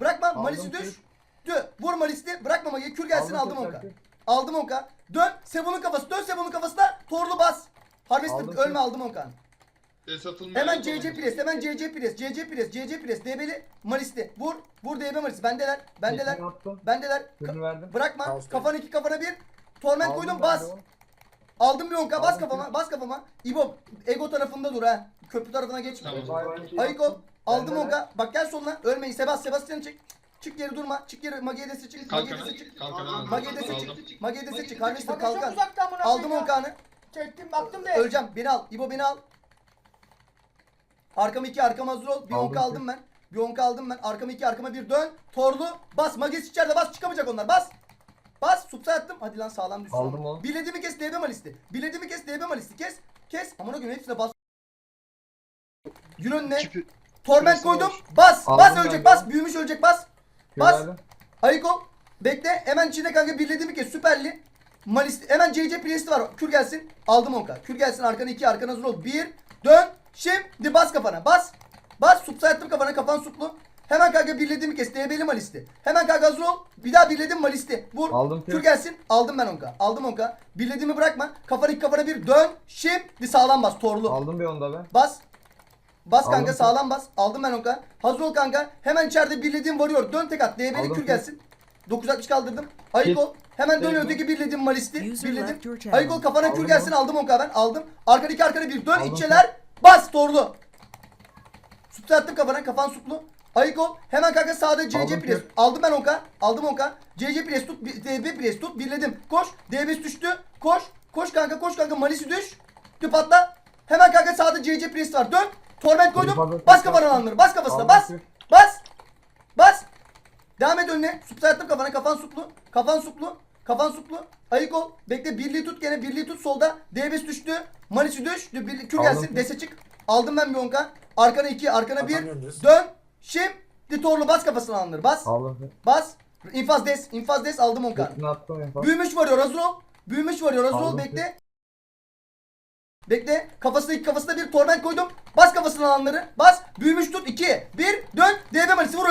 Bırakma. Aldım Malis'i düş. Dö. Vur Malis'i. Bırakma Magi'yi. Kür gelsin Aldım aldım onka. Aldım onka. Dön. Sebun'un kafası. Dön Sebun'un kafasına. Torlu bas. Harvester Aldım ölme kür. aldım onka. Hemen CC pres, hemen CC pres, CC pres, CC pres, DB'li Malis'ti. Vur, vur DB Malis. Bendeler, bendeler, bendeler. Ka- bırakma. Kaos Kafana iki, kafana bir. Torment Aldım koydum, bas. Aldım bir onka, bas kafama, bas kafama. İbo, ego tarafında dur ha. Köprü tarafına geçme. Tamam. Ayık ol. Aldım onka. Bak gel soluna. Ölmeyin. Sebas, Sebastian'ı çek. Çık geri durma. Çık geri. Magi'ye çık. Magi'ye Kalkana. çık. Aldım. çık. Magi'ye çık. Harvester kalkan. Aldım onkanı. Çektim baktım be. Öleceğim. Beni al. İbo beni al. Arkam iki arkama hazır ol. Bir ki. aldım ben. Bir onka aldım ben. Arkama iki arkama bir dön. Torlu. Bas. Magis içeride bas. Çıkamayacak onlar. Bas. Bas. Supsa attım. Hadi lan sağlam düşsün. Aldım onu. Bilediğimi kes. DB malisti. Bilediğimi kes. DB malisti. Kes. Kes. Amına koyayım hepsine bas. Yürü önüne. Torment koydum. Bas. Aldım bas ben ölecek. de. Bas. Büyümüş ölecek. Bas. Bas. verdim. Ayık ol. Bekle. Hemen içinde kanka birlediğimi kes. Süperli. Malis. Hemen CC Priest'i var. Kür gelsin. Aldım onka. Kür gelsin. Arkana iki. Arkana hazır ol. Bir. Dön. Şimdi bas kafana. Bas. Bas. Supsa attım kafana. Kafan suplu. Hemen kanka birlediğimi kes. DB'li Malis'ti. Hemen kanka hazır ol. Bir daha birledim Malis'ti. Vur. Aldım kür. Kür gelsin. Aldım ben onka. Aldım onka. Birlediğimi bırakma. Kafana iki kafana bir. Dön. Şimdi sağlam bas. Torlu. Aldım bir onda be. Bas. Bas kanka Aldım. sağlam bas. Aldım ben onka. Hazır ol kanka. Hemen içeride birlediğim varıyor. Dön tek at. DB'li Aldım kür gelsin. 960 kaldırdım. Ayık Kür. ol. Hemen dön öteki birlediğim malisti. User Birledim. left your channel. Ayık ol kafana kür Aldım gelsin. Aldım onka ben. Aldım. Arkada iki arkada bir. Dön Aldım içeler. Bas torlu. Supta attım kafana. Kafan suplu. Ayık ol. Hemen kanka sağda CC Aldım pres. kür. Aldım ben onka. Aldım onka. CC pres tut. bir- DB pres tut. Birledim. Koş. DB düştü. Koş. Koş kanka koş kanka. Malisi düş. Tüp atla. Hemen kanka sağda CC pres var. Dön. Torment koydum. Bas kafana alanları. Bas kafasına. Bas. Bas. Bas. Devam et önüne. Supsa attım kafana. Kafan suplu. Kafan suplu. Kafan suplu. Ayık ol. Bekle. Birliği tut gene. Birliği tut solda. DB'si düştü. Malisi düş. Birliği, kür gelsin. Dese çık. Aldım ben bir onka. Arkana iki. Arkana bir. Dön. Şimdi torlu bas kafasına alanları. Bas. Bas. İnfaz des. İnfaz des. Aldım onka. Büyümüş varıyor hazır ol. Büyümüş varıyor hazır ol bekle. Bekle. Kafasına iki kafasına bir torment koydum. Bas kafasına alanları. Bas. Büyümüş tut. 2. 1. Dön. DB malisi vur.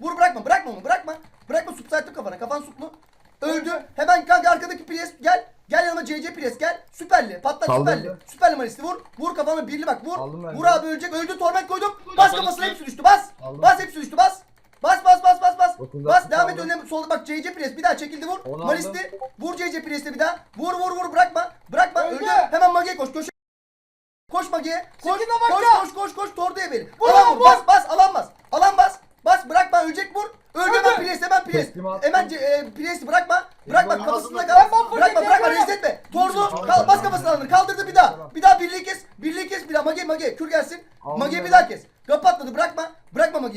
Vur bırakma. Bırakma onu. Bırakma. Bırakma subsaytım kafana. Kafan suplu. Öldü. Hemen kanka arkadaki pres gel. Gel yanıma CC pres gel. Süperli. Patlat Kaldırdı. süperli. Süperli malisi vur. Vur kafana birli bak vur. Ben Vur abi ölecek. Öldü torment koydum. Bas kafasına hepsi düştü. Bas. Aldım. Bas hepsi düştü. Bas. Bas bas bas bas bas. Dokuz Bas devam et kaldı. önüne solda bak CC pres bir daha çekildi vur. Onu Malisti vur CC pres'te bir daha. Vur vur vur bırakma. Bırakma Öldü. öldü. Hemen Mage'ye koş. Köşe. Koş Mage'ye. Koş Sekine koş koş koş koş Tordo'ya beni. Vur, Alan vur. vur. Bas bas alan bas. Alan bas. Bas bırakma ölecek vur. Öldü Öldü. hemen pres hemen pres. Hemen e, pres bırakma. Bırakma Benim kafasında kal. Ben bak, Bırakma bırakma reset etme. Tamam, kal, bas tamam. kafasına alır. Kaldırdı bir daha. Bir daha birliği kes. Birliği kes bir daha. Mage Mage kür gelsin. Aldım Mage'yi bir daha kes.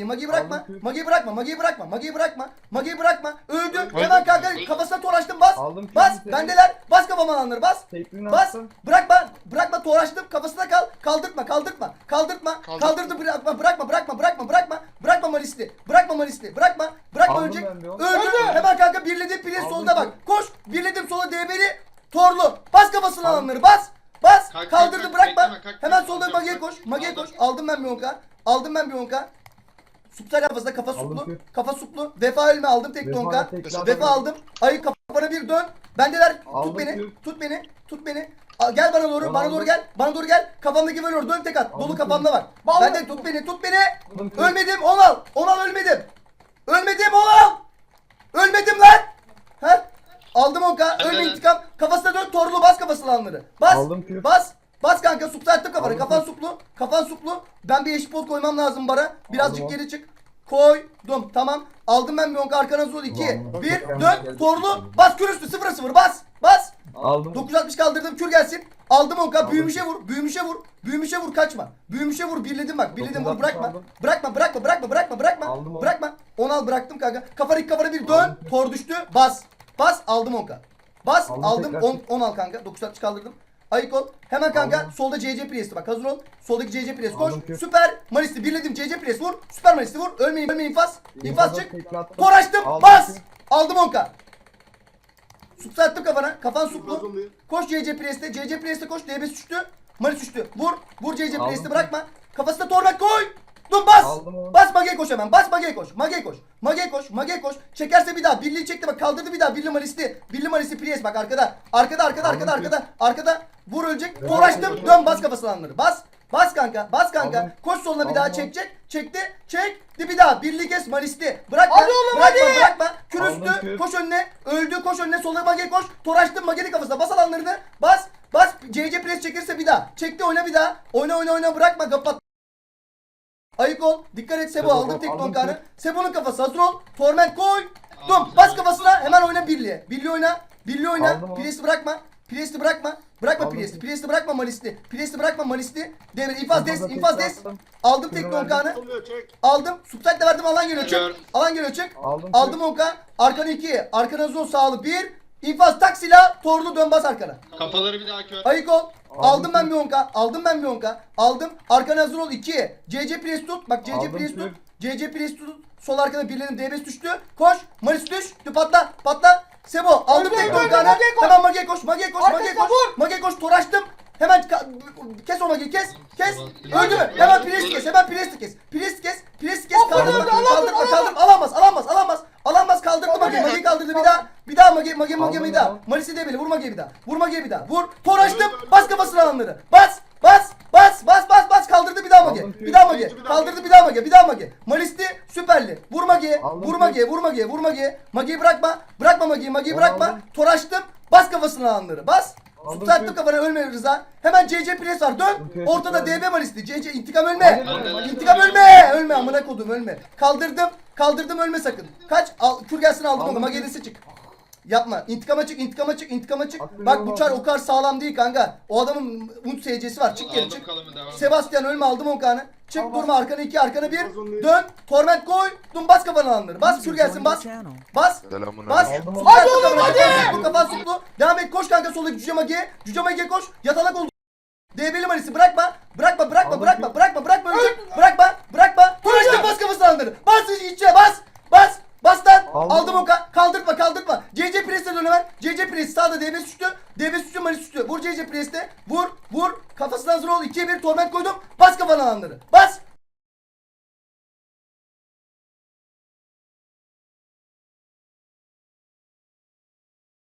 Kapı atladı bırakma. Mage'yi bırakma. Aldım. Mage'yi bırakma. Mage'yi bırakma. Mage'yi bırakma. Mage'yi bırakma. Öldü. Öldü. Hemen kanka kafasına toraştım bas. Aldım Bas. seni. Bendeler. Bas kafama alanları bas. Bas. attım. Bırakma. Bırakma toraştım. Kafasına kal. Kaldırtma. Kaldırtma. Kaldırtma. Kaldır. Kaldırdı bırakma. Bırakma. Bırakma. Bırakma. Bırakma. Bırakma Malisti. Bırakma Malisti. Bırakma. Bırakma ölecek. Öldü. Hemen kanka birledim. Aldım solda bak. Koş. Birledim sola DB'li. Torlu. Bas kafasına alanları. Bas. Bas. Kalk, Kaldırdı kalk, bırakma. kalk, Hemen solda kalk. koş. Aldım. koş. Aldım ben bir onka. Aldım ben bir onka. Supsal kafasında kafa suplu. Kafa suplu. Vefa ölme aldım tek Vefa onka. tek Vefa aldım. Ayı kafana bir dön. Bendeler tut beni. Tut beni. Tut beni. Gel bana doğru. Ben bana aldım. doğru gel. Bana doğru gel. Kafamdaki veriyor. Dön tek at. Dolu kafamda var. Bağlı. Benden tut beni. Tut beni. Ölmedim. On al. On al ölmedim. Ölmedim. On al. Ölmedim lan. Ha? Aldım onka. Ölme intikam. Kafasına dön. Torlu bas kafasına alanları. Bas. Bas. Bas kanka supta attım kafana. Aldım Kafan suplu. Kafan suplu. Ben bir eşit pot koymam lazım bara. Birazcık Aldım. geri çık. Koydum. Tamam. Aldım ben bir onka arkana zor 2. Ulan, 1 çok dön. Torlu. Bas kür üstü 0 0. Bas. Bas. Aldım. 960 kaldırdım kür gelsin. Aldım onka. Aldım. Büyümüşe vur. Büyümüşe vur. Büyümüşe vur kaçma. Büyümüşe vur. Birledim bak. Birledim vur. 960 Bırakma. aldım. Bırakma bırakma bırakma bırakma bırakma. Aldım onu. Bırakma. 10 al bıraktım kanka. Kafana iki kafana bir dön. Aldım. Tor düştü. Bas. Bas aldım onka. Bas Aldım aldım tekrar. 10 10 al kanka. 960 kaldırdım. Ayık ol. Hemen kanka Aldım. solda CC Priest'i bak hazır ol. Soldaki CC Priest koş. Aldım ki. Süper Malisti birledim CC Priest vur. Süper Malisti vur. Ölmeyin ölmeyin infaz. İnfaz çık. Tor açtım. Aldım Bas. ki. Aldım onka. Supsa attım kafana. Kafan suplu. Koş CC Priest'e. CC Priest'e koş. DB düştü. Malis düştü. Vur. Vur CC Aldım Priest'i ki. bırakma. Kafasına torment koy. Dur bas. Aldım onu. Bas Mage'ye koş hemen. Bas Mage'ye koş. Mage'ye koş. Mage'ye koş. Mage'ye koş. Çekerse bir daha. Birliği çekti bak kaldırdı bir daha. Birli malisti. Birli malisti Priest bak arkada. Arkada arkada arkada Aldım arkada. Arkada. Vur ölecek. Uğraştım. Dön bas kafasına anları. Bas. Bas kanka. Bas kanka. Aldım. Koş soluna bir daha çekecek. Çekti. Çekti bir daha. Birliği kes malisti. Bırakma. Hadi oğlum, bırakma, hadi. Bırakma. Kür Aldım üstü. kür. Koş önüne. Öldü. Koş önüne. Soluna Mage'ye koş. Toraştım Mage'nin kafasına. Bas alanlarını. Bas. Bas. CC Priest çekirse bir daha. Çekti oyna bir daha. Oyna oyna oyna. Bırakma. Kapat. Ayık ol. Dikkat et Sebo. Sebo, Aldım tek tek. Sebo'nun kafası hazır ol. Torment koy. Dum. Aldım Bas kafasına. Hemen oyna birliğe. Birliği oyna. Birliği oyna. Priest'i bırakma. Priest'i bırakma. Bırakma Priest'i. Priest'i bırakma Malisti. Priest'i bırakma Malisti. Demir. infaz des. İnfaz des. Aldım tek çek. Aldım. Subside de verdim. Alan geliyor. Çık. Alan geliyor. Çık. Aldım. Aldım onka. Arkana 2. Arkana zon sağlı 1. İnfaz tak silah. Torlu dön bas arkana. Kafaları bir daha kör. Ayık ol. Aldım Aldım ben bir onka. Aldım ben bir onka. Aldım. Arkana hazır ol 2. CC press tut. Bak CC Aldım press kür. tut. CC press tut. Sol arkada birilerinin DBS düştü. Koş. Maris düş. Dü patla. Patla. Sebo aldım Öldü, tek öldü, koş. Hemen Mage'ye koş. Mage'ye koş. Arkasına koş. vur. Koş. Toraştım. Hemen kes o Mage'yi kes. Kes. Öldü mü? Hemen Priest'i kes. Hemen Priest'i kes. Priest'i kes. Priest'i kes. Hoppa, Kaldırma. öldü, alamaz, alamaz. Alamaz. Alamaz. Alamaz. Alamaz. Kaldırdı Hadi. Mage'yi. Mage'yi kaldırdı bir daha. Bir daha. Mage. Mage Aldım bir daha. Malisi de beni. Vur Mage'yi bir daha. Vur Mage'yi bir daha. Vur. Toraştım. Bas kafasına alanları. Bas. Bas. Bas. Bas. Bas. Bas. Kaldırdı bir daha. Aldım. Bir daha daha. Kaldırdı bir daha Mage. Bir daha Mage. Malisti süperli. Vur. Aldım. Vur Mage'ye. Vur Mage'ye. Vur Mage'ye. Mage'yi bırakma. Bırakma. Mage'yi Onu bırakma. aldım. Toraştım. Bas kafasına alanları. Bas. Aldım. Tutattım kafana ölme Rıza. Hemen CC Pires var. Dön. Okey, Ortada süper. DB Malisti. CC intikam ölme. İntikam ölme. Ölme amına kodum ölme. Kaldırdım. Kaldırdım ölme sakın. Kaç? Al, kür gelsin aldım onu. Aldım. Magenesi çık. Yapma. İntikama çık, intikama çık, intikama çık. Aklım Bak bu çar o kadar sağlam değil kanka. O adamın umut SC'si var. Çık geri Aldım çık. devam. Sebastian ölme aldım on kanı. Çık Tamam. durma arkana iki arkana bir. Dön. Torment koy. Dum bas kafana alanları. Bas kür gelsin bas. Bas. Selamun Bas. Hadi oğlum, hadi. Bu kafan suplu. Devam et koş kanka soldaki Cüce Mage'ye. Cüce Mage'ye koş. Yatalak oldu. DB'li Marisi bırakma. Bırakma bırakma bırakma bırakma bırakma. Bırakma bırakma. Turaştı bas kafasına alanları. Bas içe bas. Bas. Bas lan. Aldım. Aldım o ka- Kaldırtma kaldırtma. CC Priest'e dön hemen. CC Priest sağda DB suçtu. DB suçtu Maris suçtu. Vur CC Priest'e. Vur vur. Kafasına hazır ol. 2'ye 1 torment koydum. Bas kafana alanları. Bas.